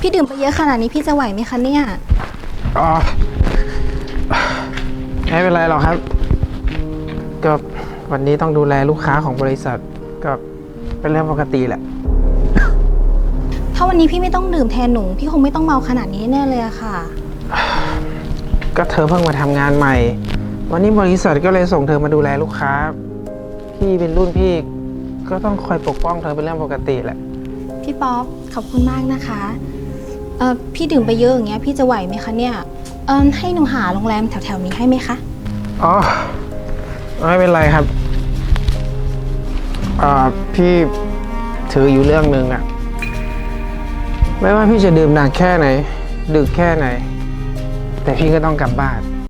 พี่ดื่มไปเยอะขนาดนี้พี่จะไหวไหมคะเนี่ยออไม่เป็นไรหรอกครับ ก็วันนี้ต้องดูแลลูกค้าของบริษัท ก็เป็นเรื่องปกติแหละ ถ้าวันนี้พี่ไม่ต้องดื่มแทนหนู พี่คงไม่ต้องเมาขนาดนี้แน่เลยอะค่ะ ก็เธอเพิ่งมาทำงานใหม่ วันนี้บริษัทก็เลยส่งเธอมาดูแลลูกค้า พี่เป็นรุ่นพี่ ก็ต้องคอยปกป้องเธอเป็นเรื่องปกติแหละ พี่ป๊อปขอบคุณมากนะคะเออพี่ดื่มไปเยอะอย่างเงี้ยพี่จะไหวไหมคะเนี่ยเออให้หนูหาโรงแรมแถวๆนี้ให้ไหมคะอ๋อ ไม่เป็นไรครับอ่าพี่ถืออยู่เรื่องหนึ่งอะไม่ว่าพี่จะดื่มหนักแค่ไหน ดึกแค่ไหน แต่พี่ก็ต้องกลับบ้าน